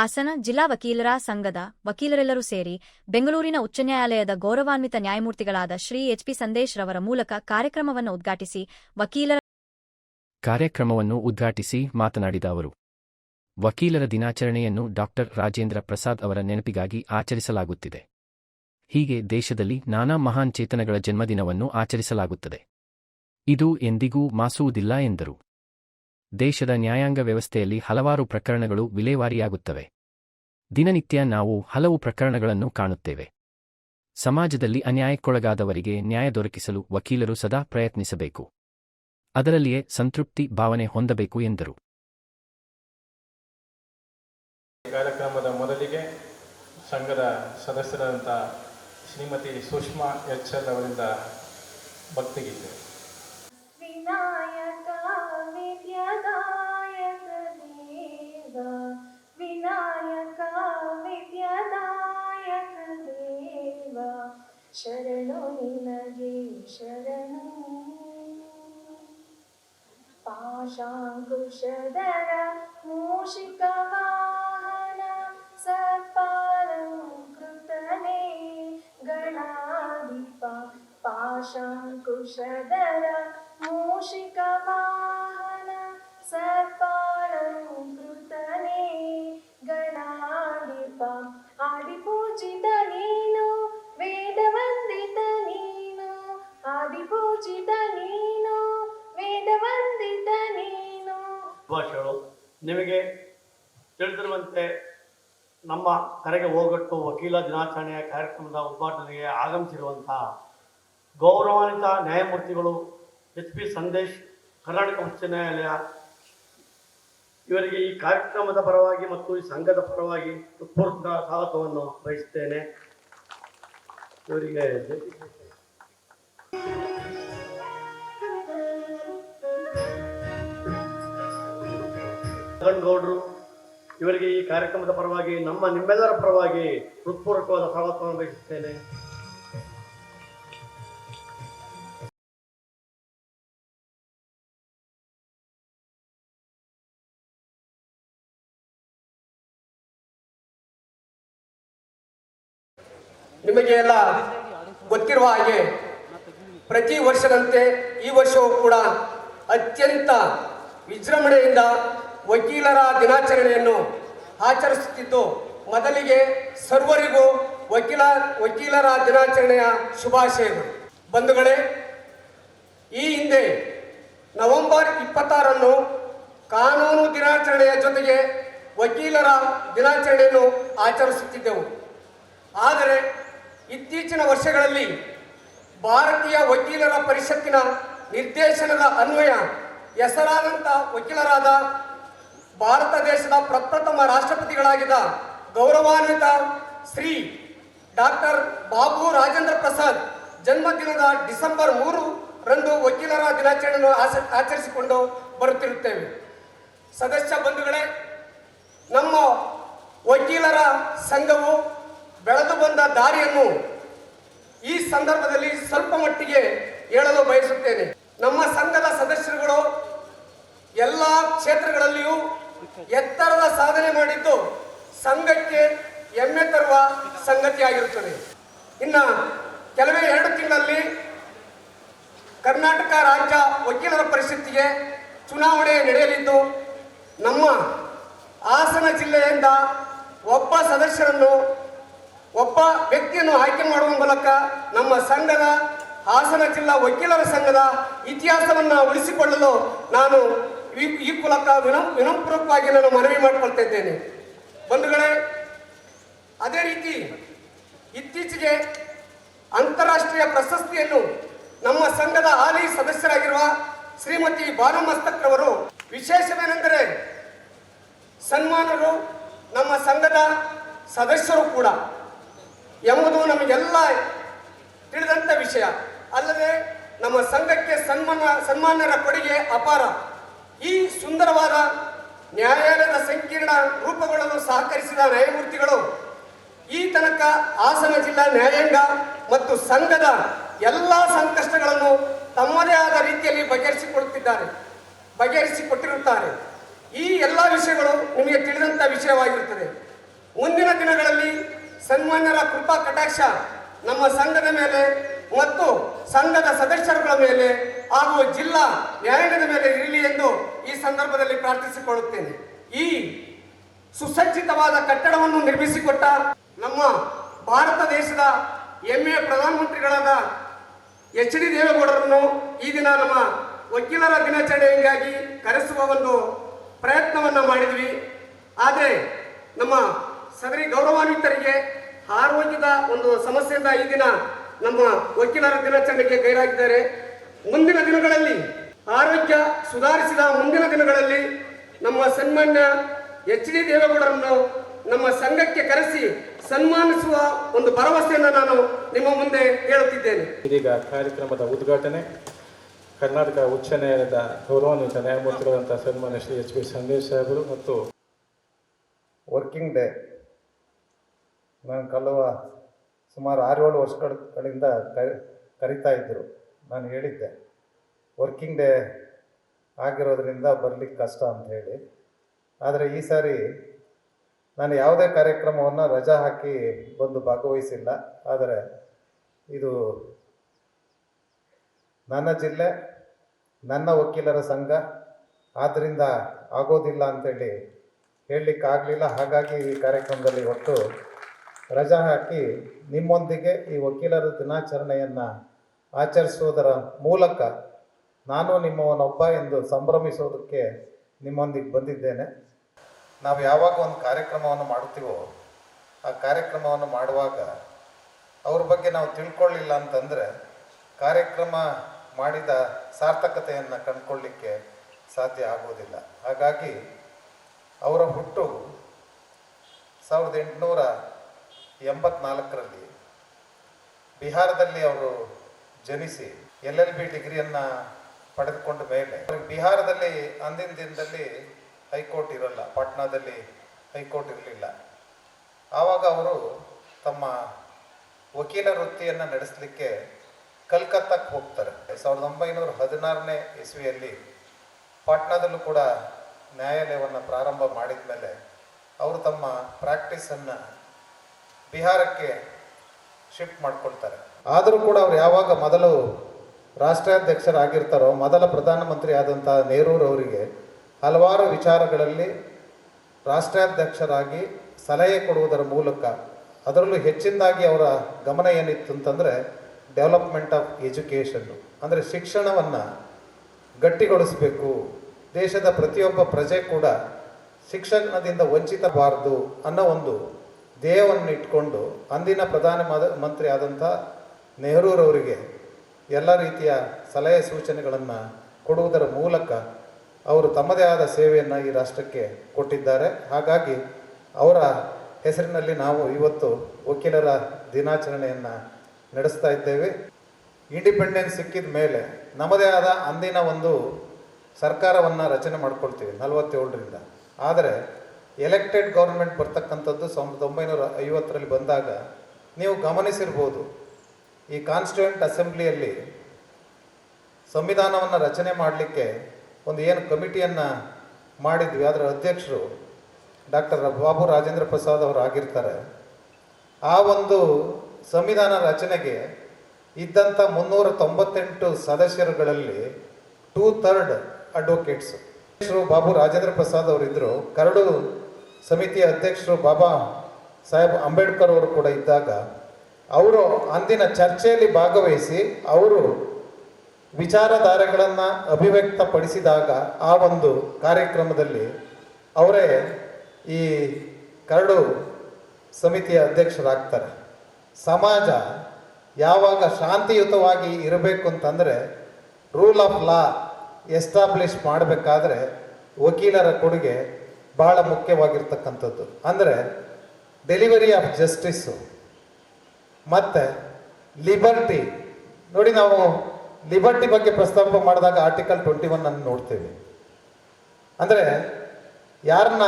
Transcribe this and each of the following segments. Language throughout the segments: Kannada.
ಹಾಸನ ಜಿಲ್ಲಾ ವಕೀಲರ ಸಂಘದ ವಕೀಲರೆಲ್ಲರೂ ಸೇರಿ ಬೆಂಗಳೂರಿನ ಉಚ್ಚ ನ್ಯಾಯಾಲಯದ ಗೌರವಾನ್ವಿತ ನ್ಯಾಯಮೂರ್ತಿಗಳಾದ ಶ್ರೀ ಎಚ್ಪಿ ಸಂದೇಶ್ ರವರ ಮೂಲಕ ಕಾರ್ಯಕ್ರಮವನ್ನು ಉದ್ಘಾಟಿಸಿ ವಕೀಲರ ಕಾರ್ಯಕ್ರಮವನ್ನು ಉದ್ಘಾಟಿಸಿ ಮಾತನಾಡಿದ ಅವರು, ವಕೀಲರ ದಿನಾಚರಣೆಯನ್ನು ಡಾಕ್ಟರ್ ರಾಜೇಂದ್ರ ಪ್ರಸಾದ್ ಅವರ ನೆನಪಿಗಾಗಿ ಆಚರಿಸಲಾಗುತ್ತಿದೆ. ಹೀಗೆ ದೇಶದಲ್ಲಿ ನಾನಾ ಮಹಾನ್ ಚೇತನಗಳ ಜನ್ಮದಿನವನ್ನು ಆಚರಿಸಲಾಗುತ್ತದೆ. ಇದು ಎಂದಿಗೂ ಮಾಸುವುದಿಲ್ಲ ಎಂದರು. ದೇಶದ ನ್ಯಾಯಾಂಗ ವ್ಯವಸ್ಥೆಯಲ್ಲಿ ಹಲವಾರು ಪ್ರಕರಣಗಳು ವಿಲೇವಾರಿಯಾಗುತ್ತವೆ. ದಿನನಿತ್ಯ ನಾವು ಹಲವು ಪ್ರಕರಣಗಳನ್ನು ಕಾಣುತ್ತೇವೆ. ಸಮಾಜದಲ್ಲಿ ಅನ್ಯಾಯಕ್ಕೊಳಗಾದವರಿಗೆ ನ್ಯಾಯ ದೊರಕಿಸಲು ವಕೀಲರು ಸದಾ ಪ್ರಯತ್ನಿಸಬೇಕು. ಅದರಲ್ಲಿಯೇ ಸಂತೃಪ್ತಿ ಭಾವನೆ ಹೊಂದಬೇಕು ಎಂದರು. ಕಾರ್ಯಕ್ರಮದ ಮೊದಲಿಗೆ ಸಂಘದ ಸದಸ್ಯರಾದಂಥ ಶ್ರೀಮತಿ ಸುಷ್ಮಾ ಎಚ್ ಎಲ್ ಅವರಿಂದ ಭಕ್ತಿಗೀತೆ. शरणो निनगे शरणो पाशाङ्कुशधर मूषिकवाहन सर्पालं कृतने गणाधिपा। पाशाङ्कुशधर मूषिकवाहन सर्पालं ಭಾಷೆಗಳು. ನಿಮಗೆ ತಿಳಿದಿರುವಂತೆ ನಮ್ಮ ಕರೆಗೆ ಹೋಗಟ್ಟು ವಕೀಲ ದಿನಾಚರಣೆಯ ಕಾರ್ಯಕ್ರಮದ ಉದ್ಘಾಟನೆಗೆ ಆಗಮಿಸಿರುವಂತಹ ಗೌರವಾನ್ವಿತ ನ್ಯಾಯಮೂರ್ತಿಗಳು ಎಚ್ ಪಿ ಸಂದೇಶ್, ಕರ್ನಾಟಕ ಉಚ್ಚ ನ್ಯಾಯಾಲಯ. ಇವರಿಗೆ ಈ ಕಾರ್ಯಕ್ರಮದ ಪರವಾಗಿ ಮತ್ತು ಈ ಸಂಘದ ಪರವಾಗಿ ಹೃತ್ಪೂರ್ವಕ ಸ್ವಾಗತವನ್ನು ಬಯಸುತ್ತೇನೆ ಇವರಿಗೆ ಗೌಡ್ರು ಇವರಿಗೆ ಈ ಕಾರ್ಯಕ್ರಮದ ಪರವಾಗಿ, ನಮ್ಮ ನಿಮ್ಮೆಲ್ಲರ ಪರವಾಗಿ ಹೃತ್ಪೂರ್ವಕವಾದ ಸ್ವಾಗತವನ್ನು ಬಯಸುತ್ತೇನೆ ನಿಮಗೆ ಎಲ್ಲ ಗೊತ್ತಿರುವ ಹಾಗೆ ಪ್ರತಿ ವರ್ಷದಂತೆ ಈ ವರ್ಷವೂ ಕೂಡ ಅತ್ಯಂತ ವಿಜೃಂಭಣೆಯಿಂದ ವಕೀಲರ ದಿನಾಚರಣೆಯನ್ನು ಆಚರಿಸುತ್ತಿದ್ದು, ಮೊದಲಿಗೆ ಸರ್ವರಿಗೂ ವಕೀಲ, ವಕೀಲರ ದಿನಾಚರಣೆಯ ಶುಭಾಶಯಗಳು. ಬಂಧುಗಳೇ, ಈ ಹಿಂದೆ ನವೆಂಬರ್ ಇಪ್ಪತ್ತಾರನ್ನು ಕಾನೂನು ದಿನಾಚರಣೆಯ ಜೊತೆಗೆ ವಕೀಲರ ದಿನಾಚರಣೆಯನ್ನು ಆಚರಿಸುತ್ತಿದ್ದೆವು. ಆದರೆ ಇತ್ತೀಚಿನ ವರ್ಷಗಳಲ್ಲಿ ಭಾರತೀಯ ವಕೀಲರ ಪರಿಷತ್ತಿನ ನಿರ್ದೇಶನದ ಅನ್ವಯ ಹೆಸರಾದಂಥ ವಕೀಲರಾದ ಭಾರತ ದೇಶದ ಪ್ರಪ್ರಥಮ ರಾಷ್ಟ್ರಪತಿಗಳಾಗಿದ್ದ ಗೌರವಾನ್ವಿತ ಶ್ರೀ ಡಾಕ್ಟರ್ ಬಾಬು ರಾಜೇಂದ್ರ ಪ್ರಸಾದ್ ಜನ್ಮದಿನದ ಡಿಸೆಂಬರ್ ಮೂರು ರಂದು ವಕೀಲರ ದಿನಾಚರಣೆಯನ್ನು ಆಚ- ಆಚರಿಸಿಕೊಂಡು ಬರುತ್ತಿರುತ್ತೇವೆ. ಸದಸ್ಯ ಬಂಧುಗಳೇ, ನಮ್ಮ ವಕೀಲರ ಸಂಘವು ಬೆಳೆದು ಬಂದ ದಾರಿಯನ್ನು ಈ ಸಂದರ್ಭದಲ್ಲಿ ಸ್ವಲ್ಪ ಮಟ್ಟಿಗೆ ಹೇಳಲು ಬಯಸುತ್ತೇನೆ. ನಮ್ಮ ಸಂಘದ ಸದಸ್ಯರುಗಳು ಎಲ್ಲ ಕ್ಷೇತ್ರಗಳಲ್ಲಿಯೂ ಎತ್ತರದ ಸಾಧನೆ ಮಾಡಿದ್ದು ಸಂಘಕ್ಕೆ ಹೆಮ್ಮೆ ತರುವ ಸಂಗತಿಯಾಗಿರುತ್ತದೆ ಇನ್ನು ಕೆಲವೇ ಎರಡು ತಿಂಗಳಲ್ಲಿ ಕರ್ನಾಟಕ ರಾಜ್ಯ ವಕೀಲರ ಪರಿಸ್ಥಿತಿಗೆ ಚುನಾವಣೆ ನಡೆಯಲಿದ್ದು, ನಮ್ಮ ಹಾಸನ ಜಿಲ್ಲೆಯಿಂದ ಒಬ್ಬ ಸದಸ್ಯರನ್ನು, ಒಬ್ಬ ವ್ಯಕ್ತಿಯನ್ನು ಆಯ್ಕೆ ಮಾಡುವ ಮೂಲಕ ನಮ್ಮ ಸಂಘದ ಹಾಸನ ಜಿಲ್ಲಾ ವಕೀಲರ ಸಂಘದ ಇತಿಹಾಸವನ್ನು ಉಳಿಸಿಕೊಳ್ಳಲು ನಾನು ಈ ಈ ಮೂಲಕ ವಿನಮ್ಪೂರ್ವಕವಾಗಿ ನಾನು ಮನವಿ ಮಾಡಿಕೊಳ್ತಾ ಇದ್ದೇನೆ. ಬಂಧುಗಳೇ, ಅದೇ ರೀತಿ ಇತ್ತೀಚೆಗೆ ಅಂತಾರಾಷ್ಟ್ರೀಯ ಪ್ರಶಸ್ತಿಯನ್ನು ನಮ್ಮ ಸಂಘದ ಹಾಲಿ ಸದಸ್ಯರಾಗಿರುವ ಶ್ರೀಮತಿ ಭಾನುಮಸ್ತಕ್ರವರು ವಿಶೇಷವೇನೆಂದರೆ ಸನ್ಮಾನರು ನಮ್ಮ ಸಂಘದ ಸದಸ್ಯರು ಕೂಡ ಎಂಬುದು ನಮಗೆಲ್ಲ ತಿಳಿದಂಥ ವಿಷಯ. ಅಲ್ಲದೆ ನಮ್ಮ ಸಂಘಕ್ಕೆ ಸನ್ಮಾನ ಸನ್ಮಾನರ ಕೊಡುಗೆ ಅಪಾರ. ಈ ಸುಂದರವಾದ ನ್ಯಾಯಾಲಯದ ಸಂಕೀರ್ಣ ರೂಪಗಳನ್ನು ಸಹಕರಿಸಿದ ನ್ಯಾಯಮೂರ್ತಿಗಳು ಈ ತನಕ ಹಾಸನ ಜಿಲ್ಲಾ ನ್ಯಾಯಾಂಗ ಮತ್ತು ಸಂಘದ ಎಲ್ಲ ಸಂಕಷ್ಟಗಳನ್ನು ತಮ್ಮದೇ ಆದ ರೀತಿಯಲ್ಲಿ ಬಗೆಹರಿಸಿಕೊಡುತ್ತಿದ್ದಾರೆ, ಬಗೆಹರಿಸಿಕೊಟ್ಟಿರುತ್ತಾರೆ. ಈ ಎಲ್ಲ ವಿಷಯಗಳು ನಿಮಗೆ ತಿಳಿದಂಥ ವಿಷಯವಾಗಿರುತ್ತದೆ. ಮುಂದಿನ ದಿನಗಳಲ್ಲಿ ಸನ್ಮಾನ್ಯರ ಕೃಪಾ ಕಟಾಕ್ಷ ನಮ್ಮ ಸಂಘದ ಮೇಲೆ ಮತ್ತು ಸಂಘದ ಸದಸ್ಯರುಗಳ ಮೇಲೆ ಹಾಗೂ ಜಿಲ್ಲಾ ನ್ಯಾಯಾಂಗದ ಮೇಲೆ ಇರಲಿ ಎಂದು ಈ ಸಂದರ್ಭದಲ್ಲಿ ಪ್ರಾರ್ಥಿಸಿಕೊಳ್ಳುತ್ತೇನೆ. ಈ ಸುಸಜ್ಜಿತವಾದ ಕಟ್ಟಡವನ್ನು ನಿರ್ಮಿಸಿಕೊಟ್ಟ ನಮ್ಮ ಭಾರತ ದೇಶದ ಹೆಮ್ಮೆಯ ಪ್ರಧಾನಮಂತ್ರಿಗಳಾದ ಎಚ್ ಡಿ ದೇವೇಗೌಡರನ್ನು ಈ ದಿನ ನಮ್ಮ ವಕೀಲರ ದಿನಾಚರಣೆಯಿಂದಾಗಿ ಕರೆಸುವ ಒಂದು ಪ್ರಯತ್ನವನ್ನು ಮಾಡಿದ್ವಿ. ಆದರೆ ನಮ್ಮ ಸದರಿ ಗೌರವಾನ್ವಿತರಿಗೆ ಆರೋಗ್ಯದ ಒಂದು ಸಮಸ್ಯೆಯಿಂದ ಈ ದಿನ ನಮ್ಮ ವಕೀಲರ ದಿನಾಚರಣೆಗೆ ಗೈರಾಗಿದ್ದಾರೆ. ಮುಂದಿನ ದಿನಗಳಲ್ಲಿ ಆರೋಗ್ಯ ಸುಧಾರಿಸಿದ ಮುಂದಿನ ದಿನಗಳಲ್ಲಿ ನಮ್ಮ ಸನ್ಮಾನ್ಯ ಎಚ್ ಡಿ ದೇವೇಗೌಡರನ್ನು ನಮ್ಮ ಸಂಘಕ್ಕೆ ಕರೆಸಿ ಸನ್ಮಾನಿಸುವ ಒಂದು ಭರವಸೆಯನ್ನು ನಾನು ನಿಮ್ಮ ಮುಂದೆ ಹೇಳುತ್ತಿದ್ದೇನೆ. ಇದೀಗ ಕಾರ್ಯಕ್ರಮದ ಉದ್ಘಾಟನೆ. ಕರ್ನಾಟಕ ಉಚ್ಚ ನ್ಯಾಯಾಲಯದ ಗೌರವಾನ್ವಿತ ನ್ಯಾಯಮೂರ್ತಿಗಳಂತಹ ಸನ್ಮಾನ್ಯ ಶ್ರೀ ಎಚ್ ಬಿ ಸಂದೇಶ್ ಸಾಹೇಬರು ಮತ್ತು ವರ್ಕಿಂಗ್ ಡೇ ನಾನು ಕಲ್ಲುವ ಸುಮಾರು ಆರು ಏಳು ವರ್ಷಗಳಿಂದ ಕರಿ ಕರಿತಾ ಇದ್ದರು. ನಾನು ಹೇಳಿದ್ದೆ. ವರ್ಕಿಂಗ್ ಡೇ ಆಗಿರೋದ್ರಿಂದ ಬರಲಿಕ್ಕೆ ಕಷ್ಟ ಅಂತ ಹೇಳಿ. ಆದರೆ ಈ ಸಾರಿ ನಾನು ಯಾವುದೇ ಕಾರ್ಯಕ್ರಮವನ್ನು ರಜಾ ಹಾಕಿ ಬಂದು ಭಾಗವಹಿಸಿಲ್ಲ. ಆದರೆ ಇದು ನನ್ನ ಜಿಲ್ಲೆ, ನನ್ನ ವಕೀಲರ ಸಂಘ ಆದ್ದರಿಂದ ಆಗೋದಿಲ್ಲ ಅಂತೇಳಿ ಹೇಳಲಿಕ್ಕಾಗಲಿಲ್ಲ ಹಾಗಾಗಿ ಈ ಕಾರ್ಯಕ್ರಮದಲ್ಲಿ ಒಟ್ಟು ರಜಾ ಹಾಕಿ ನಿಮ್ಮೊಂದಿಗೆ ಈ ವಕೀಲರ ದಿನಾಚರಣೆಯನ್ನು ಆಚರಿಸುವುದರ ಮೂಲಕ ನಾನು ನಿಮ್ಮವನೊಬ್ಬ ಎಂದು ಸಂಭ್ರಮಿಸೋದಕ್ಕೆ ನಿಮ್ಮೊಂದಿಗೆ ಬಂದಿದ್ದೇನೆ. ನಾವು ಯಾವಾಗ ಒಂದು ಕಾರ್ಯಕ್ರಮವನ್ನು ಮಾಡುತ್ತೀವೋ, ಆ ಕಾರ್ಯಕ್ರಮವನ್ನು ಮಾಡುವಾಗ ಅವ್ರ ಬಗ್ಗೆ ನಾವು ತಿಳ್ಕೊಳ್ಳಿಲ್ಲ ಅಂತಂದರೆ ಕಾರ್ಯಕ್ರಮ ಮಾಡಿದ ಸಾರ್ಥಕತೆಯನ್ನು ಕಂಡುಕೊಳ್ಳಿಕ್ಕೆ ಸಾಧ್ಯ ಆಗೋದಿಲ್ಲ ಹಾಗಾಗಿ ಅವರ ಹುಟ್ಟು ಸಾವಿರದ ಎಂಟುನೂರ ಎಂಬತ್ನಾಲ್ಕರಲ್ಲಿ ಬಿಹಾರದಲ್ಲಿ ಅವರು ಜನಿಸಿ ಎಲ್ ಎಲ್ ಬಿ ಡಿಗ್ರಿಯನ್ನು ಪಡೆದುಕೊಂಡ ಮೇಲೆ ಬಿಹಾರದಲ್ಲಿ ಅಂದಿನ ದಿನದಲ್ಲಿ ಹೈಕೋರ್ಟ್ ಇರಲ್ಲ, ಪಾಟ್ನಾದಲ್ಲಿ ಹೈಕೋರ್ಟ್ ಇರಲಿಲ್ಲ. ಆವಾಗ ಅವರು ತಮ್ಮ ವಕೀಲ ವೃತ್ತಿಯನ್ನು ನಡೆಸಲಿಕ್ಕೆ ಕಲ್ಕತ್ತಾಕ್ಕೆ ಹೋಗ್ತಾರೆ. ಸಾವಿರದ ಒಂಬೈನೂರ ಹದಿನಾರನೇ ಇಸ್ವಿಯಲ್ಲಿ ಪಾಟ್ನಾದಲ್ಲೂ ಕೂಡ ನ್ಯಾಯಾಲಯವನ್ನು ಪ್ರಾರಂಭ ಮಾಡಿದ ಮೇಲೆ ಅವರು ತಮ್ಮ ಪ್ರಾಕ್ಟೀಸನ್ನು ಬಿಹಾರಕ್ಕೆ ಶಿಫ್ಟ್ ಮಾಡ್ಕೊಳ್ತಾರೆ. ಆದರೂ ಕೂಡ ಅವ್ರು ಯಾವಾಗ ಮೊದಲು ರಾಷ್ಟ್ರಾಧ್ಯಕ್ಷರಾಗಿರ್ತಾರೋ, ಮೊದಲ ಪ್ರಧಾನಮಂತ್ರಿ ಆದಂಥ ನೆಹರೂರವರಿಗೆ ಹಲವಾರು ವಿಚಾರಗಳಲ್ಲಿ ರಾಷ್ಟ್ರಾಧ್ಯಕ್ಷರಾಗಿ ಸಲಹೆ ಕೊಡುವುದರ ಮೂಲಕ ಅದರಲ್ಲೂ ಹೆಚ್ಚಿನದಾಗಿ ಅವರ ಗಮನ ಏನಿತ್ತು ಅಂತಂದರೆ ಡೆವಲಪ್ಮೆಂಟ್ ಆಫ್ ಎಜುಕೇಷನ್ನು ಅಂದರೆ ಶಿಕ್ಷಣವನ್ನು ಗಟ್ಟಿಗೊಳಿಸಬೇಕು. ದೇಶದ ಪ್ರತಿಯೊಬ್ಬ ಪ್ರಜೆ ಕೂಡ ಶಿಕ್ಷಣದಿಂದ ವಂಚಿತಬಾರದು ಅನ್ನೋ ಒಂದು ಧ್ಯೇಯವನ್ನು ಇಟ್ಕೊಂಡು ಅಂದಿನ ಪ್ರಧಾನ ಮಂತ್ರಿ ಆದಂಥ ನೆಹರೂರವರಿಗೆ ಎಲ್ಲ ರೀತಿಯ ಸಲಹೆ ಸೂಚನೆಗಳನ್ನು ಕೊಡುವುದರ ಮೂಲಕ ಅವರು ತಮ್ಮದೇ ಆದ ಸೇವೆಯನ್ನು ಈ ರಾಷ್ಟ್ರಕ್ಕೆ ಕೊಟ್ಟಿದ್ದಾರೆ. ಹಾಗಾಗಿ ಅವರ ಹೆಸರಿನಲ್ಲಿ ನಾವು ಇವತ್ತು ವಕೀಲರ ದಿನಾಚರಣೆಯನ್ನು ನಡೆಸ್ತಾ ಇದ್ದೇವೆ. ಇಂಡಿಪೆಂಡೆನ್ಸ್ ಸಿಕ್ಕಿದ ಮೇಲೆ ನಮ್ಮದೇ ಆದ ಅಂದಿನ ಒಂದು ಸರ್ಕಾರವನ್ನು ರಚನೆ ಮಾಡ್ಕೊಳ್ತೀವಿ ನಲವತ್ತೇಳರಿಂದ. ಆದರೆ ಎಲೆಕ್ಟೆಡ್ ಗೌರ್ಮೆಂಟ್ ಬರ್ತಕ್ಕಂಥದ್ದು ಸಾವಿರದ ಒಂಬೈನೂರ ಐವತ್ತರಲ್ಲಿ ಬಂದಾಗ ನೀವು ಗಮನಿಸಿರ್ಬೋದು ಈ ಕಾನ್ಸ್ಟಿಟ್ಯೂಂಟ್ ಅಸೆಂಬ್ಲಿಯಲ್ಲಿ ಸಂವಿಧಾನವನ್ನು ರಚನೆ ಮಾಡಲಿಕ್ಕೆ ಒಂದು ಏನು ಕಮಿಟಿಯನ್ನು ಮಾಡಿದ್ವಿ. ಅದರ ಅಧ್ಯಕ್ಷರು ಡಾಕ್ಟರ್ ಬಾಬು ರಾಜೇಂದ್ರ ಪ್ರಸಾದ್ ಅವರು ಆಗಿರ್ತಾರೆ. ಆ ಒಂದು ಸಂವಿಧಾನ ರಚನೆಗೆ ಇದ್ದಂಥ ಮುನ್ನೂರ ತೊಂಬತ್ತೆಂಟು ಸದಸ್ಯರುಗಳಲ್ಲಿ ಟೂ ಥರ್ಡ್ ಅಡ್ವೊಕೇಟ್ಸ್ ಅಧ್ಯಕ್ಷರು ಬಾಬು ರಾಜೇಂದ್ರ ಪ್ರಸಾದ್ ಅವರಿದ್ದರು ಕರಡು ಸಮಿತಿಯ ಅಧ್ಯಕ್ಷರು ಬಾಬಾ ಸಾಹೇಬ್ ಅಂಬೇಡ್ಕರ್ ಅವರು ಕೂಡ ಇದ್ದಾಗ ಅವರು ಅಂದಿನ ಚರ್ಚೆಯಲ್ಲಿ ಭಾಗವಹಿಸಿ ಅವರು ವಿಚಾರಧಾರೆಗಳನ್ನು ಅಭಿವ್ಯಕ್ತಪಡಿಸಿದಾಗ ಆ ಒಂದು ಕಾರ್ಯಕ್ರಮದಲ್ಲಿ ಅವರೇ ಈ ಕರಡು ಸಮಿತಿಯ ಅಧ್ಯಕ್ಷರಾಗ್ತಾರೆ. ಸಮಾಜ ಯಾವಾಗ ಶಾಂತಿಯುತವಾಗಿ ಇರಬೇಕು ಅಂತಂದರೆ ರೂಲ್ ಆಫ್ ಲಾ ಎಸ್ಟಾಬ್ಲಿಷ್ ಮಾಡಬೇಕಾದ್ರೆ ವಕೀಲರ ಕೊಡುಗೆ ಭಾಳ ಮುಖ್ಯವಾಗಿರ್ತಕ್ಕಂಥದ್ದು. ಅಂದರೆ ಡೆಲಿವರಿ ಆಫ್ ಜಸ್ಟಿಸ್ಸು ಮತ್ತು ಲಿಬರ್ಟಿ ನೋಡಿ ನಾವು ಲಿಬರ್ಟಿ ಬಗ್ಗೆ ಪ್ರಸ್ತಾಪ ಮಾಡಿದಾಗ ಆರ್ಟಿಕಲ್ ಟ್ವೆಂಟಿ ಒನ್ ಅನ್ನು ನೋಡ್ತೇವೆ. ಅಂದರೆ ಯಾರನ್ನ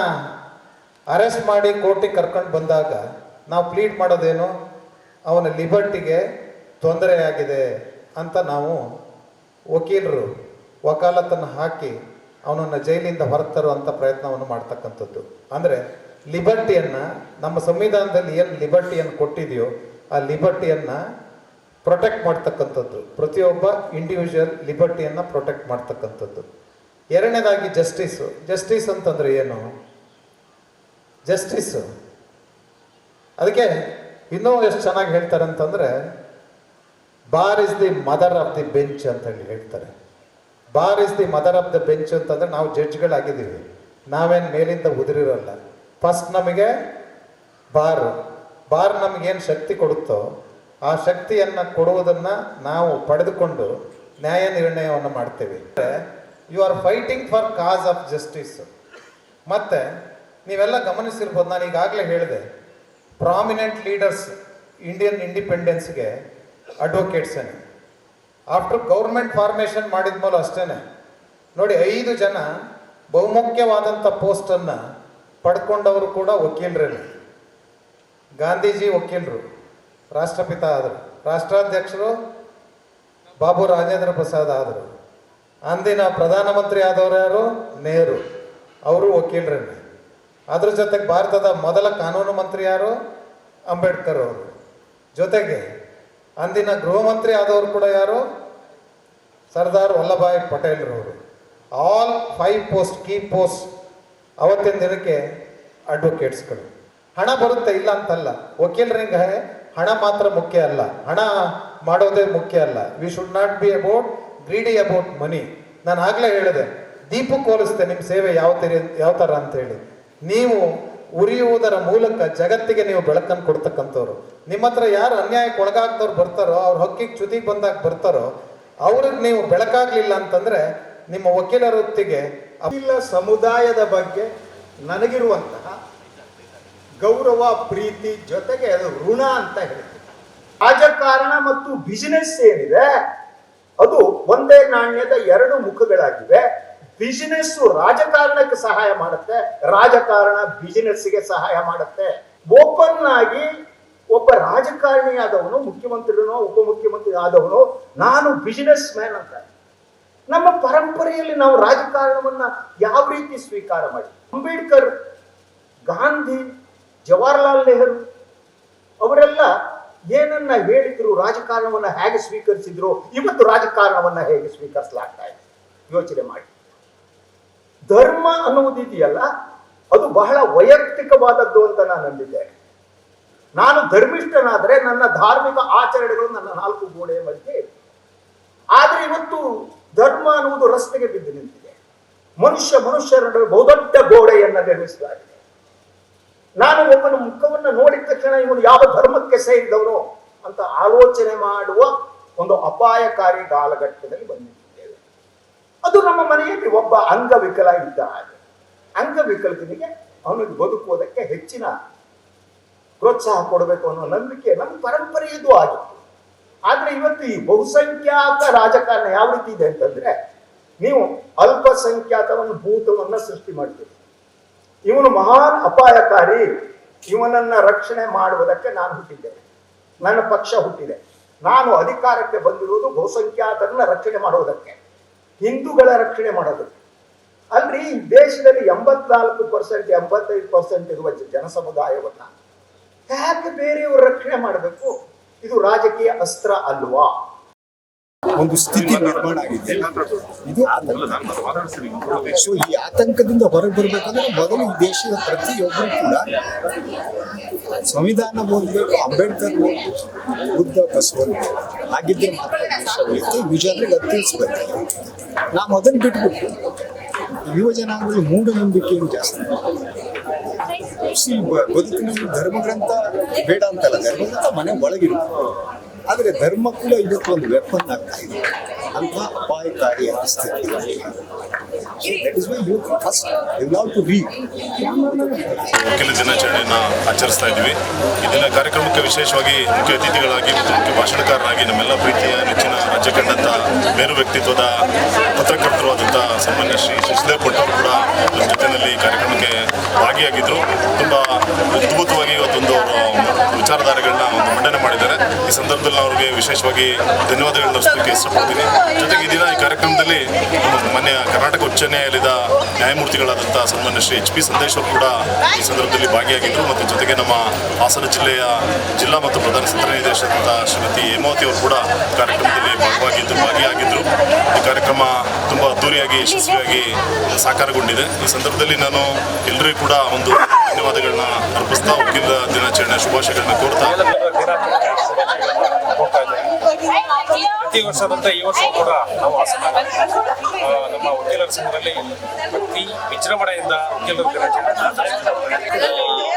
ಅರೆಸ್ಟ್ ಮಾಡಿ ಕೋರ್ಟಿಗೆ ಕರ್ಕೊಂಡು ಬಂದಾಗ ನಾವು ಪ್ಲೀಡ್ ಮಾಡೋದೇನು? ಅವನ ಲಿಬರ್ಟಿಗೆ ತೊಂದರೆಯಾಗಿದೆ ಅಂತ ನಾವು ವಕೀಲರು ವಕಾಲತ್ತನ್ನು ಹಾಕಿ ಅವನನ್ನು ಜೈಲಿಂದ ಹೊರತರುವಂಥ ಪ್ರಯತ್ನವನ್ನು ಮಾಡ್ತಕ್ಕಂಥದ್ದು. ಅಂದರೆ ಲಿಬರ್ಟಿಯನ್ನು ನಮ್ಮ ಸಂವಿಧಾನದಲ್ಲಿ ಏನು ಲಿಬರ್ಟಿಯನ್ನು ಕೊಟ್ಟಿದೆಯೋ ಆ ಲಿಬರ್ಟಿಯನ್ನು ಪ್ರೊಟೆಕ್ಟ್ ಮಾಡ್ತಕ್ಕಂಥದ್ದು. ಪ್ರತಿಯೊಬ್ಬ ಇಂಡಿವಿಜುವಲ್ ಲಿಬರ್ಟಿಯನ್ನು ಪ್ರೊಟೆಕ್ಟ್ ಮಾಡ್ತಕ್ಕಂಥದ್ದು. ಎರಡನೇದಾಗಿ ಜಸ್ಟಿಸು ಜಸ್ಟಿಸ್ ಅಂತಂದ್ರೆ ಏನು? ಜಸ್ಟಿಸ್ ಅದಕ್ಕೆ ಇನ್ನೂ ಎಷ್ಟು ಚೆನ್ನಾಗಿ ಹೇಳ್ತಾರೆ ಅಂತಂದರೆ bar is the mother of the bench ಅಂತ ಹೇಳಿ ಹೇಳ್ತಾರೆ. Bar is the mother of the bench ಅಂತಂದ್ರೆ ನಾವು ಜಡ್ಜ್ಗಳಾಗಿದ್ದೀವಿ ನಾವೇನು ಮೇಲಿಂದ ಉದುರಿರಲ್ಲ. ಫಸ್ಟ್ ನಮಗೆ ಬಾರ್ ಬಾರ್ ನಮಗೇನು ಶಕ್ತಿ ಕೊಡುತ್ತೋ, ಆ ಶಕ್ತಿಯನ್ನು ಕೊಡುವುದನ್ನು ನಾವು ಪಡೆದುಕೊಂಡು ನ್ಯಾಯ ನಿರ್ಣಯವನ್ನು ಮಾಡ್ತೇವೆ. You are fighting for cause of justice ಮತ್ತು, ನೀವೆಲ್ಲ ಗಮನಿಸಿರ್ಬೋದು, ನಾನು ಈಗಾಗಲೇ ಹೇಳಿದೆ ಪ್ರಾಮಿನೆಂಟ್ ಲೀಡರ್ಸ್ ಇಂಡಿಯನ್ ಇಂಡಿಪೆಂಡೆನ್ಸ್ಗೆ ಅಡ್ವೊಕೇಟ್ಸೇನೆ ಆಫ್ಟರ್ ಗೌರ್ಮೆಂಟ್ ಫಾರ್ಮೇಷನ್ ಮಾಡಿದ ಮೇಲೂ ಅಷ್ಟೇ ನೋಡಿ, ಐದು ಜನ ಬಹುಮುಖ್ಯವಾದಂಥ ಪೋಸ್ಟನ್ನು ಪಡ್ಕೊಂಡವರು ಕೂಡ ವಕೀಲರೇನೆ ಗಾಂಧೀಜಿ ವಕೀಲರು, ರಾಷ್ಟ್ರಪಿತ ಆದರು. ರಾಷ್ಟ್ರಾಧ್ಯಕ್ಷರು ಬಾಬು ರಾಜೇಂದ್ರ ಪ್ರಸಾದ್ ಆದರು. ಅಂದಿನ ಪ್ರಧಾನಮಂತ್ರಿ ಆದವರು ಯಾರು? ನೆಹರು. ಅವರು ವಕೀಲರನ್ನೇ. ಅದ್ರ ಜೊತೆಗೆ ಭಾರತದ ಮೊದಲ ಕಾನೂನು ಮಂತ್ರಿ ಯಾರು? ಅಂಬೇಡ್ಕರ್ ಅವರು. ಜೊತೆಗೆ ಅಂದಿನ ಗೃಹ ಮಂತ್ರಿ ಆದವರು ಕೂಡ ಯಾರು? Sardar Vallabhbhai ಪಟೇಲ್ರವರು all five post, key post ಅವತ್ತಿನ ದಿನಕ್ಕೆ ಅಡ್ವೊಕೇಟ್ಸ್ಗಳು ಹಣ ಬರುತ್ತೆ, ಇಲ್ಲ ಅಂತಲ್ಲ. ವಕೀಲರಿಗೆ ಹಣ ಮಾತ್ರ ಮುಖ್ಯ ಅಲ್ಲ. ಹಣ ಮಾಡೋದೇ ಮುಖ್ಯ ಅಲ್ಲ. We should not be about greedy about money ನಾನು ಆಗಲೇ ಹೇಳಿದೆ ದೀಪಕ್ಕೆ ಹೋಲಿಸ್ತೆ ನಿಮ್ಮ ಸೇವೆ ಯಾವ ತರ, ಯಾವ ಥರ ಅಂತೇಳಿ ನೀವು ಉರಿಯುವುದರ ಮೂಲಕ ಜಗತ್ತಿಗೆ ನೀವು ಬೆಳಕನ್ನು ಕೊಡ್ತಕ್ಕಂಥವ್ರು. ನಿಮ್ಮ ಹತ್ರ ಯಾರು ಅನ್ಯಾಯಕ್ಕೆ ಒಳಗಾಗ್ದವ್ರು ಬರ್ತಾರೋ, ಅವ್ರ ಹಕ್ಕಿಗೆ ಚ್ಯುತಿಗೆ ಬಂದಾಗ ಬರ್ತಾರೋ, ಅವ್ರಿಗೆ ನೀವು ಬೆಳಕಾಗಲಿಲ್ಲ ಅಂತಂದ್ರೆ ನಿಮ್ಮ ವಕೀಲ ವೃತ್ತಿಗೆ ಇಲ್ಲ ಸಮುದಾಯದ ಬಗ್ಗೆ ನನಗಿರುವಂತಹ ಗೌರವ, ಪ್ರೀತಿ ಜೊತೆಗೆ ಅದು ಋಣ ಅಂತ ಹೇಳ್ತೀವಿ. ರಾಜಕಾರಣ ಮತ್ತು ಬಿಸಿನೆಸ್ ಏನಿದೆ, ಅದು ಒಂದೇ ನಾಣ್ಯದ ಎರಡು ಮುಖಗಳಾಗಿವೆ. ಬಿಸಿನೆಸ್ ರಾಜಕಾರಣಕ್ಕೆ ಸಹಾಯ ಮಾಡುತ್ತೆ, ರಾಜಕಾರಣ ಬಿಸಿನೆಸ್ಗೆ ಸಹಾಯ ಮಾಡುತ್ತೆ. ಓಪನ್ ಆಗಿ ಒಬ್ಬ ರಾಜಕಾರಣಿಯಾದವನು ಮುಖ್ಯಮಂತ್ರಿನೋ, ಉಪಮುಖ್ಯಮಂತ್ರಿ ಆದವನು, ನಾನು ಬಿಸಿನೆಸ್ ಮ್ಯಾನ್ ಅಂತ. ನಮ್ಮ ಪರಂಪರೆಯಲ್ಲಿ ನಾವು ರಾಜಕಾರಣವನ್ನ ಯಾವ ರೀತಿ ಸ್ವೀಕಾರ ಮಾಡಿ ಅಂಬೇಡ್ಕರ್, ಗಾಂಧಿ ಜವಾಹರ್ಲಾಲ್ ನೆಹರು ಅವರೆಲ್ಲ ಏನನ್ನ ಹೇಳಿದ್ರು, ರಾಜಕಾರಣವನ್ನ ಹೇಗೆ ಸ್ವೀಕರಿಸಿದ್ರು, ಇವತ್ತು ರಾಜಕಾರಣವನ್ನ ಹೇಗೆ ಸ್ವೀಕರಿಸಲಾಗ್ತಾ ಇದೆ? ಯೋಚನೆ ಮಾಡಿ. ಧರ್ಮ ಅನ್ನುವುದಿದೆಯಲ್ಲ ಅದು ಬಹಳ ವೈಯಕ್ತಿಕವಾದದ್ದು ಅಂತ ನಾನು ನಂಬಿದ್ದೇನೆ. ನಾನು ಧರ್ಮಿಷ್ಠನಾದ್ರೆ ನನ್ನ ಧಾರ್ಮಿಕ ಆಚರಣೆಗಳು ನನ್ನ ನಾಲ್ಕು ಗೋಡೆಯ ಮಧ್ಯೆ ಆದರೆ ಇವತ್ತು ಧರ್ಮ ಅನ್ನುವುದು ರಸ್ತೆಗೆ ಬಿದ್ದು ನಿಂತಿದೆ. ಮನುಷ್ಯ ಮನುಷ್ಯರ ನಡುವೆ ಬಹುದೊಡ್ಡ ಗೋಡೆಯನ್ನು ನಿರ್ಮಿಸಲಾಗಿದೆ. ನಾನು ಒಬ್ಬನ ಮುಖವನ್ನು ನೋಡಿದ ತಕ್ಷಣ ಇವನು ಯಾವ ಧರ್ಮಕ್ಕೆ ಸೇರಿದವನು ಅಂತ ಆಲೋಚನೆ ಮಾಡುವ ಒಂದು ಅಪಾಯಕಾರಿ ಕಾಲಘಟ್ಟದಲ್ಲಿ ಬಂದಿದ್ದೇವೆ. ಅದು ನಮ್ಮ ಮನೆಯಲ್ಲಿ ಒಬ್ಬ ಅಂಗವಿಕಲ ಇದ್ದ ಹಾಗೆ ಅಂಗವಿಕಲನಿಗೆ ಅವನಿಗೆ ಬದುಕುವುದಕ್ಕೆ ಹೆಚ್ಚಿನ ಪ್ರೋತ್ಸಾಹ ಕೊಡಬೇಕು ಅನ್ನೋ ನಂಬಿಕೆ ನಮ್ಮ ಪರಂಪರೆಯದು ಆಗಿತ್ತು. ಆದ್ರೆ ಇವತ್ತು ಈ ಬಹುಸಂಖ್ಯಾತ ರಾಜಕಾರಣ ಯಾವ ರೀತಿ ಇದೆ ಅಂತಂದ್ರೆ ನೀವು ಅಲ್ಪಸಂಖ್ಯಾತವನ್ನು ಭೂತವನ್ನ ಸೃಷ್ಟಿ ಮಾಡ್ತೀರಿ. ಇವನು ಮಹಾನ್ ಅಪಾಯಕಾರಿ. ಇವನನ್ನ ರಕ್ಷಣೆ ಮಾಡುವುದಕ್ಕೆ ನಾನು ಹುಟ್ಟಿದ್ದೇನೆ ನನ್ನ ಪಕ್ಷ ಹುಟ್ಟಿದೆ. ನಾನು ಅಧಿಕಾರಕ್ಕೆ ಬಂದಿರುವುದು ಬಹುಸಂಖ್ಯಾತರನ್ನ ರಕ್ಷಣೆ ಮಾಡುವುದಕ್ಕೆ. ಹಿಂದೂಗಳ ರಕ್ಷಣೆ ಮಾಡೋದಕ್ಕೆ ಅಲ್ರಿ, ಈ ದೇಶದಲ್ಲಿ ಎಂಬತ್ನಾಲ್ಕು ಪರ್ಸೆಂಟ್ ಎಂಬತ್ತೈದು ಪರ್ಸೆಂಟ್ ಇರುವ ಜನ ಜನಸಮುದಾಯವನ್ನ ಯಾಕೆ ಬೇರೆಯವರು ರಕ್ಷಣೆ ಮಾಡಬೇಕು? ಇದು ರಾಜಕೀಯ ಅಸ್ತ್ರ ಅಲ್ವಾ? ಒಂದು ಸ್ಥಿತಿ ನಿರ್ಮಾಣ ಆಗಿದೆ. ಇದು ಆತಂಕ ಸೊ ಈ ಆತಂಕದಿಂದ ಹೊರಗೆ ಬರ್ಬೇಕಂದ್ರೆ ಮೊದಲು ಈ ದೇಶದ ಪ್ರತಿಯೊಬ್ಬರು ಕೂಡ ಸಂವಿಧಾನ ಓದಬೇಕು ಅಂಬೇಡ್ಕರ್ ಬುದ್ಧ ಬಸವಣ್ಣ ಆಗಿದ್ದರೆ ಮಾತ್ರ ದೇಶ ಉಳಿಯುತ್ತೆ ಯುವ ತಿಳಿಸ್ಬೇಕು. ನಾವು ಅದನ್ನು ಬಿಟ್ಬಿಟ್ಟು ಯುವ ಜನಾಂಗದಲ್ಲಿ ಮೂಢನಂಬಿಕೆಯನ್ನು ಜಾಸ್ತಿ. ಬದುಕಿನಲ್ಲಿ ಧರ್ಮಗ್ರಂಥ ಬೇಡ ಅಂತಲ್ಲ. ಧರ್ಮಗ್ರಂಥ ಮನೆ ಒಳಗಿರುತ್ತೆ. ಆದರೆ ಧರ್ಮ ಕೂಡ ಇದಕ್ಕೊಂದು ವೆಪನ್ ಆಗ್ತಾ ಇದೆ. ಅಂತ ಅಪಾಯಕಾರಿ ಸ್ಥಿತಿ ದಟ್ ಇಸ್ ಫಸ್ಟ್ ಟು ದಿನಾಚರಣೆಯನ್ನು ಆಚರಿಸ್ತಾ ಇದ್ವಿ ಇದನ್ನ ಕಾರ್ಯಕ್ರಮಕ್ಕೆ ವಿಶೇಷವಾಗಿ ಮುಖ್ಯ ಅತಿಥಿಗಳಾಗಿ ಮತ್ತು ಮುಖ್ಯ ಭಾಷಣಕಾರರಾಗಿ ನಮ್ಮೆಲ್ಲ ಪ್ರೀತಿಯ ನೆಚ್ಚಿನ ರಾಜ್ಯ ಕಂಡಂಥ ಬೇರು ವ್ಯಕ್ತಿತ್ವದ ಪತ್ರಕರ್ತರು ಆದಂಥ ಸನ್ಮಾನ್ಯ ಶ್ರೀ ಶಶಿಧರ್ ಭಟ್ ಕೂಡ ಜೊತೆಯಲ್ಲಿ ಕಾರ್ಯಕ್ರಮಕ್ಕೆ ಭಾಗಿಯಾಗಿದ್ದರು ತುಂಬ ಅದ್ಭುತವಾಗಿ ಇವತ್ತೊಂದು ವಿಚಾರಧಾರೆಗಳನ್ನ ಒಂದು ಮಂಡನೆ ಮಾಡಿದ್ದಾರೆ. ಈ ಸಂದರ್ಭದಲ್ಲಿ ಅವರಿಗೆ ವಿಶೇಷವಾಗಿ ಧನ್ಯವಾದಗಳನ್ನು ಅರ್ಸೋದಕ್ಕೆ ಇಷ್ಟಪಡ್ತೀನಿ. ಜೊತೆಗೆ ಈ ದಿನ ಈ ಕಾರ್ಯಕ್ರಮದಲ್ಲಿ ಮೊನ್ನೆ ಕರ್ನಾಟಕ ಉಚ್ಚ ನ್ಯಾಯಾಲಯದ ನ್ಯಾಯಮೂರ್ತಿಗಳಾದಂಥ ಸನ್ಮಾನ್ಯ ಶ್ರೀ ಎಚ್ ಪಿ ಸಂದೇಶ್ ಅವರು ಕೂಡ ಈ ಸಂದರ್ಭದಲ್ಲಿ ಭಾಗಿಯಾಗಿದ್ದರು ಮತ್ತು ಜೊತೆಗೆ ನಮ್ಮ ಹಾಸನ ಜಿಲ್ಲೆಯ ಜಿಲ್ಲಾ ಮತ್ತು ಪ್ರಧಾನ ಸತ್ರ ಶ್ರೀಮತಿ ಹೇಮಾವತಿ ಅವರು ಕೂಡ ಕಾರ್ಯಕ್ರಮದಲ್ಲಿ ಭಾಗವಾಗಿದ್ದರು ಭಾಗಿಯಾಗಿದ್ದರು ಈ ಕಾರ್ಯಕ್ರಮ ತುಂಬ ಅದ್ದೂರಿಯಾಗಿ ಯಶಸ್ವಿಯಾಗಿ ಸಾಕಾರಗೊಂಡಿದೆ. ಈ ಸಂದರ್ಭದಲ್ಲಿ ನಾನು ಎಲ್ಲರಿಗೂ ಕೂಡ ಒಂದು ಧನ್ಯವಾದಗಳನ್ನ ಅರ್ಪಿಸ್ತಾ ವಕೀಲರ ದಿನಾಚರಣೆ ಶುಭಾಶಯಗಳನ್ನ ಕೋರ್ತಾ ಪ್ರತಿ ವರ್ಷದಂತೆ ಈ ವರ್ಷ ಕೂಡ ನಾವು ಹಾಸನ ನಮ್ಮ ವಕೀಲರ ಸಂಘದಲ್ಲಿ ಪ್ರತಿ ವಿಜೃಂಭಣೆಯಿಂದ ವಕೀಲರ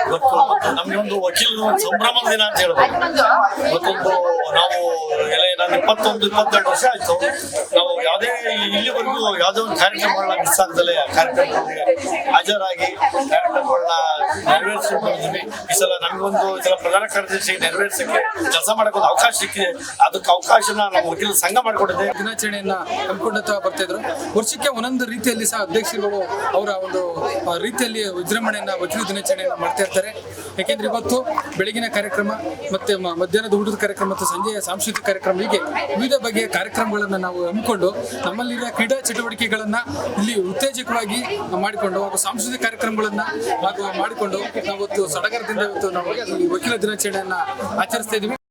ಇವತ್ತು ನಮ್ಗೆ ಒಂದು ವಕೀಲರು ಒಂದು ಸಂಭ್ರಮದ ದಿನ ಅಂತ ಹೇಳ್ಬೋದು. ಮತ್ತೊಂದು ನಾವು ಎಲ್ಲ ನಾನು ಇಪ್ಪತ್ತೊಂದು, ಇಪ್ಪತ್ತೆರಡು ವರ್ಷ ಆಯ್ತು. ನಾವು ಯಾವುದೇ ಇಲ್ಲಿವರೆಗೂ ಯಾವುದೇ ಒಂದು ಕಾರ್ಯಕ್ರಮಗಳನ್ನ ಮಿಸ್ ಆಗ್ದಲೇ ಆ ಕಾರ್ಯಕ್ರಮಗಳಿಗೆ ಹಾಜರಾಗಿ ಕಾರ್ಯಕ್ರಮಗಳನ್ನ ನೆರವೇರಿಸಿಕೊಂಡಿದ್ದೀವಿ ಈ ಸಲ ನಮಗೊಂದು ಈ ಸಲ ಪ್ರಧಾನ ಕಾರ್ಯದರ್ಶಿ ನೆರವೇರಿಸಕ್ಕೆ ಕೆಲಸ ಮಾಡಕ್ಕೆ ಒಂದು ಅವಕಾಶ ಸಿಕ್ಕಿದೆ. ಅದಕ್ಕೆ ಅವಕಾಶನ ವಕೀಲ ಸಂಘ ಮಾಡಿಕೊಟ್ಟಿದೆ ದಿನಾಚರಣೆಯನ್ನ ಹಮ್ಮಿಕೊಂಡುತ್ತಾ ಬರ್ತಾ ಇದ್ರು. ವರ್ಷಕ್ಕೆ ಒಂದೊಂದು ರೀತಿಯಲ್ಲಿ ಸಹ ಅಧ್ಯಕ್ಷರುಗಳು ಅವರ ಒಂದು ರೀತಿಯಲ್ಲಿ ವಿಜೃಂಭಣೆಯನ್ನ ವಕೀಲ ದಿನಾಚರಣೆಯನ್ನ ಮಾಡ್ತಾ ಇರ್ತಾರೆ. ಯಾಕೆಂದ್ರೆ ಇವತ್ತು ಬೆಳಗಿನ ಕಾರ್ಯಕ್ರಮ ಮತ್ತೆ ಮಧ್ಯಾಹ್ನದ ಊಟದ ಕಾರ್ಯಕ್ರಮ ಮತ್ತು ಸಂಜೆಯ ಸಾಂಸ್ಕೃತಿಕ ಕಾರ್ಯಕ್ರಮ ಹೀಗೆ ವಿವಿಧ ಬಗೆಯ ಕಾರ್ಯಕ್ರಮಗಳನ್ನ ನಾವು ಹಮ್ಮಿಕೊಂಡು ನಮ್ಮಲ್ಲಿರುವ ಕ್ರೀಡಾ ಚಟುವಟಿಕೆಗಳನ್ನ ಇಲ್ಲಿ ಉತ್ತೇಜಕವಾಗಿ ಮಾಡಿಕೊಂಡು ಹಾಗೂ ಸಾಂಸ್ಕೃತಿಕ ಕಾರ್ಯಕ್ರಮಗಳನ್ನ ಹಾಗೂ ಮಾಡಿಕೊಂಡು ನಾವು ಸಡಗರದಿಂದ ಇವತ್ತು ನಾವು ವಕೀಲ ದಿನಾಚರಣೆಯನ್ನ ಆಚರಿಸ್ತಾ ಇದೀವಿ